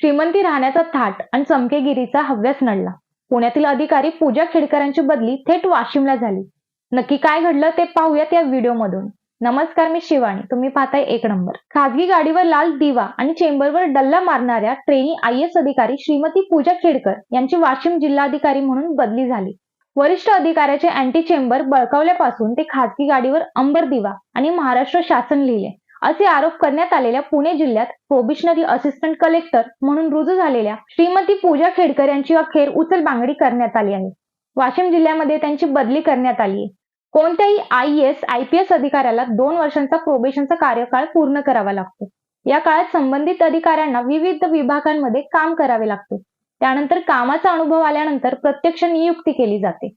श्रीमंती राहण्याचा थाट आणि चमकेगिरीचा हव्यास नडला. पुण्यातील अधिकारी पूजा खेडकरांची बदली थेट वाशिमला झाली. नक्की काय घडलं ते पाहूयात या व्हिडिओमधून. नमस्कार मी शिवानी. तुम्ही पाहताय एक नंबर. खासगी गाडीवर लाल दिवा आणि चेंबरवर डल्ला मारणाऱ्या ट्रेनी आय एस अधिकारी श्रीमती पूजा खेडकर यांची वाशिम जिल्हाधिकारी म्हणून बदली झाली. वरिष्ठ अधिकाऱ्याचे अँटी चेंबर बळकावल्यापासून ते खासगी गाडीवर अंबर दिवा आणि महाराष्ट्र शासन लिहिले. असे आरोप करण्यात आलेल्या पुणे जिल्ह्यात प्रोबिशनरी असिस्टंट कलेक्टर म्हणून रुजू झालेल्या श्रीमती पूजा खेडकर यांची अखेर उचलबांगडी करण्यात आली आहे. वाशिम जिल्ह्यामध्ये त्यांची बदली करण्यात आली आहे. कोणत्याही I S I P S अधिकाऱ्याला दोन वर्षांचा प्रोबेशनचा कार्यकाळ पूर्ण करावा लागतो. या काळात संबंधित अधिकाऱ्यांना विविध विभागांमध्ये काम करावे लागते. त्यानंतर कामाचा अनुभव आल्यानंतर प्रत्यक्ष नियुक्ती केली जाते.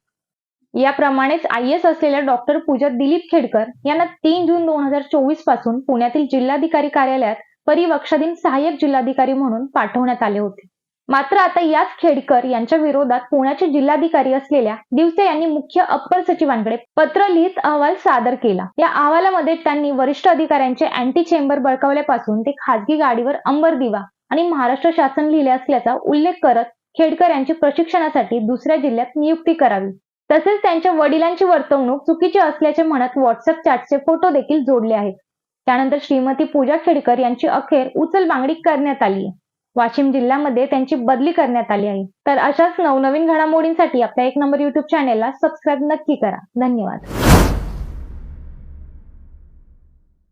याप्रमाणेच आय एस असलेल्या डॉक्टर पूजा दिलीप खेडकर यांना तीन जून दोन हजार चोवीसपासून पुण्यातील जिल्हाधिकारी कार्यालयात परिवक्षाधीन सहाय्यक जिल्हाधिकारी म्हणून पाठवण्यात आले होते. मात्र आता याच खेडकर यांच्या विरोधात पुण्याचे जिल्हाधिकारी असलेल्या दिवसे यांनी मुख्य अप्पर सचिवांकडे पत्र लिहित अहवाल सादर केला. या अहवालामध्ये त्यांनी वरिष्ठ अधिकाऱ्यांचे अँटी चेंबर बळकावल्यापासून ते खासगी गाडीवर अंबर दिवा आणि महाराष्ट्र शासन लिहिले असल्याचा उल्लेख करत खेडकर यांची प्रशिक्षणासाठी दुसऱ्या जिल्ह्यात नियुक्ती करावी. तसेच त्यांच्या वडिलांची वर्तवणूक चुकीची असल्याचे म्हणत व्हॉट्सअप चॅटचे फोटो देखील जोडले आहेत. त्यानंतर श्रीमती पूजा खेडकर यांची अखेर उचलबांगडी करण्यात आली आहे. वाशिम जिल्ह्यामध्ये त्यांची बदली करण्यात आली आहे. तर अशाच नवनवीन घडामोडींसाठी आपल्या एक नंबर युट्यूब चॅनेलला सबस्क्राईब नक्की करा. धन्यवाद.